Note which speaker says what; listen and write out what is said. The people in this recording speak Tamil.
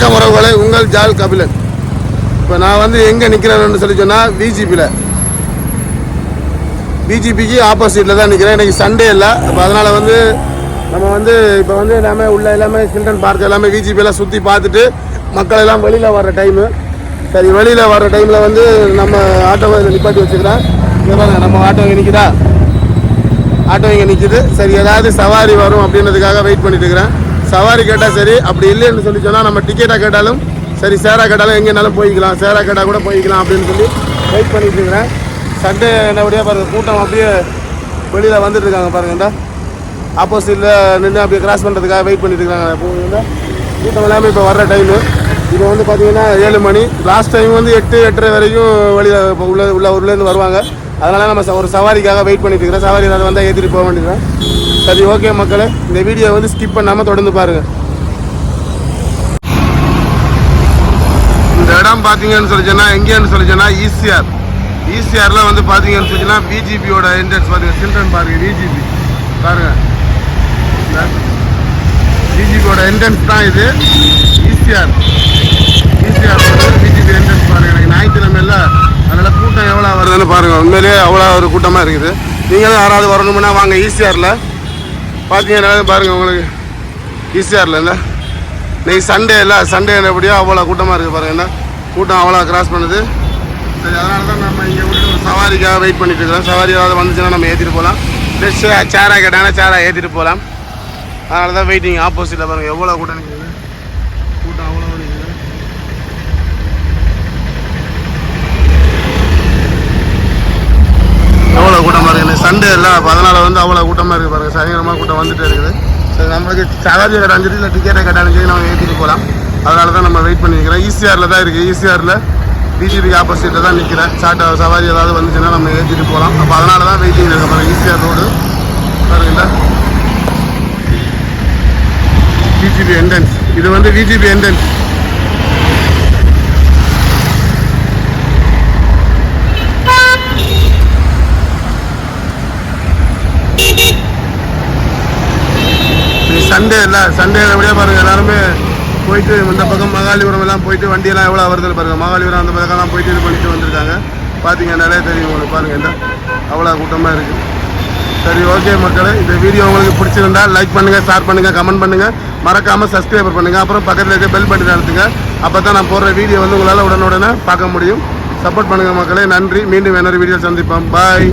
Speaker 1: வணக்கம் உறவுகளை உங்கள் ஜால் கபிலன். இப்போ நான் வந்து எங்கே நிற்கிறேன்னு சொல்லி சொன்னால் பிஜிபியில் பிஜிபிக்கு ஆப்போசிட்டில் தான் நிற்கிறேன் இன்றைக்கி சண்டே இல்லை. அப்போ அதனால் வந்து நம்ம வந்து இப்போ வந்து எல்லாமே உள்ள எல்லாமே சில்ட்ரன் பார்க் எல்லாமே விஜிபியெல்லாம் சுற்றி பார்த்துட்டு மக்கள் எல்லாம் வெளியில் வர்ற டைமு சரி வெளியில் வர்ற டைமில் வந்து நம்ம ஆட்டோவை நிப்பாட்டி வச்சுக்கிறேன். இங்க பாருங்க நம்ம ஆட்டோ இங்கே நிற்குதா ஆட்டோ இங்கே நிற்கிது சரி ஏதாவது சவாரி வரும் அப்படின்றதுக்காக வெயிட் பண்ணிட்டு இருக்கிறேன். சவாரி கேட்டால் சரி அப்படி இல்லைன்னு சொல்லி சொன்னால் நம்ம டிக்கெட்டாக கேட்டாலும் சரி சேரா கேட்டாலும் எங்கேனாலும் போய்க்கலாம். சேரா கேட்டால் கூட போய்க்கலாம் அப்படின்னு சொல்லி வெயிட் பண்ணிட்டு இருக்கிறேன். சண்டே என்னபடியாக பாருங்க கூட்டம் அப்படியே வெளியில் வந்துட்டு இருக்காங்க பாருங்க ஆப்போசிட்டில் நின்று அப்படியே கிராஸ் பண்ணுறதுக்காக வெயிட் பண்ணிட்டு இருக்காங்க கூட்டம் எல்லாமே இப்போ வர்ற டைமு இப்போ வந்து பார்த்தீங்கன்னா ஏழு மணி. லாஸ்ட் டைம் வந்து எட்டு எட்டரை வரைக்கும் வெளியில் இப்போ உள்ள உள்ள ஊர்லேருந்து வருவாங்க. அதனால நம்ம ச- ஒரு சவாரிக்காக வெயிட் பண்ணிட்டு இருக்கிறேன். சவாரி ஏதாவது வந்தால் ஏற்றிட்டு போக வேண்டியதுதான். சரி ஓகே மக்களே இந்த வீடியோ வந்து ஸ்கிப் பண்ணாமல் தொடர்ந்து பாருங்க. இந்த இடம் பார்த்தீங்கன்னு சொல்லிச்சேன்னா எங்கேன்னு சொல்லி ஈசிஆர் ஈசிஆர்ல வந்து பார்த்தீங்கன்னு சொல்லி பிஜிபியோட என்ட்ரன்ஸ் பாருங்க. சில்ட்ரன் பாருங்க பிஜிபி பாருங்க. பிஜிபியோட என்ட்ரன்ஸ் தான் இது. ஈசிஆர் ஈசிஆர் பிஜிபி என்ட்ரன்ஸ் பாருங்க. எனக்கு ஞாயிற்றுக்கிழமை இல்லை. அதனால கூட்டம் எவ்வளோ வருதுன்னு பாருங்க. உண்மையிலேயே அவ்வளோ ஒரு கூட்டமாக இருக்குது. நீங்களும் யாராவது வரணும்னா வாங்க ஈசிஆரில் பார்த்தீங்கன்னா பாருங்க உங்களுக்கு. ஈஸியாக இல்லை இன்னைக்கு சண்டே இல்லை சண்டே எப்படியோ அவ்வளோ கூட்டமாக இருக்குது பாருங்க என்ன? கூட்டம் அவ்வளோ கிராஸ் பண்ணுது. சரி அதனால தான் நம்ம இங்கே விட்டு ஒரு சவாரிக்காக வெயிட் பண்ணிட்டு இருக்கிறோம். சவாரி ஏதாவது வந்துச்சுன்னா நம்ம ஏற்றிட்டு போகலாம் ப்ளஸ் சேராக கேட்டாங்கன்னா சேராக ஏற்றிட்டு போகலாம் அதனால தான் வெயிட்டிங் ஆப்போசிட்டில் பாருங்கள் எவ்வளோ கூட்டம் நிற்குது கூட்டம் அவ்வளோ நிற்குது எவ்வளோ கூட்டமாக இருக்குது சண்டே இல்லை அப்போ அதனால் வந்து அவ்வளோ கூட்டமாக இருக்குது பாருங்கள் சாயங்காலமாக கூட்டம் வந்துட்டே இருக்குது. சரி நம்மளுக்கு சவாரி கட்டாஞ்சு இல்லை டிக்கெட்டை கட்டாஞ்சு நம்ம ஏற்றிட்டு போகலாம். அதனால தான் நம்ம வெயிட் பண்ணிக்கிறோம் ஈசிஆரில் தான் இருக்குது ஈசிஆரில் பிஜிபிக்கு ஆப்போசிட்டில் தான் நிற்கிறேன் சாட்டா சவாரி ஏதாவது வந்துச்சுன்னா நம்ம ஏற்றிட்டு போகலாம். அப்போ அதனால தான் வெயிட்டிங் இருக்கு பாருங்கள் ஈசிஆர் ரோடு பாருங்களா பிஜிபி என்ட்ரன்ஸ் இது வந்து பிஜிபி என்ட்ரன்ஸ் சண்டே இல்லை சண்டே எப்படியா பாருங்கள் எல்லாருமே போயிட்டு இந்த பக்கம் மகாலிபுரம் எல்லாம் போயிட்டு வண்டியெல்லாம் எவ்வளோ வருதுன்னு பாருங்கள் மகாலிபுரம் அந்த பக்கம்லாம் போயிட்டு இது பண்ணிட்டு வந்திருக்காங்க. பார்த்தீங்கன்னாலே தெரியும் உங்களுக்கு பாருங்கள் இந்த அவ்வளோ கூட்டமாக இருக்குது சரி ஓகே மக்களே இந்த வீடியோ உங்களுக்கு பிடிச்சிருந்தா லைக் பண்ணுங்கள் ஷேர் பண்ணுங்கள் கமெண்ட் பண்ணுங்கள் மறக்காமல் சப்ஸ்கிரைபர் பண்ணுங்கள் அப்புறம் பக்கத்தில் இருக்க பெல் பட்டன் அழுத்துங்க. அப்போ தான் நான் போடுற வீடியோ வந்து உங்களால் உடனுடனே பார்க்க முடியும். சப்போர்ட் பண்ணுங்கள் மக்களே நன்றி. மீண்டும் வேணொரு வீடியோ சந்திப்போம். பாய்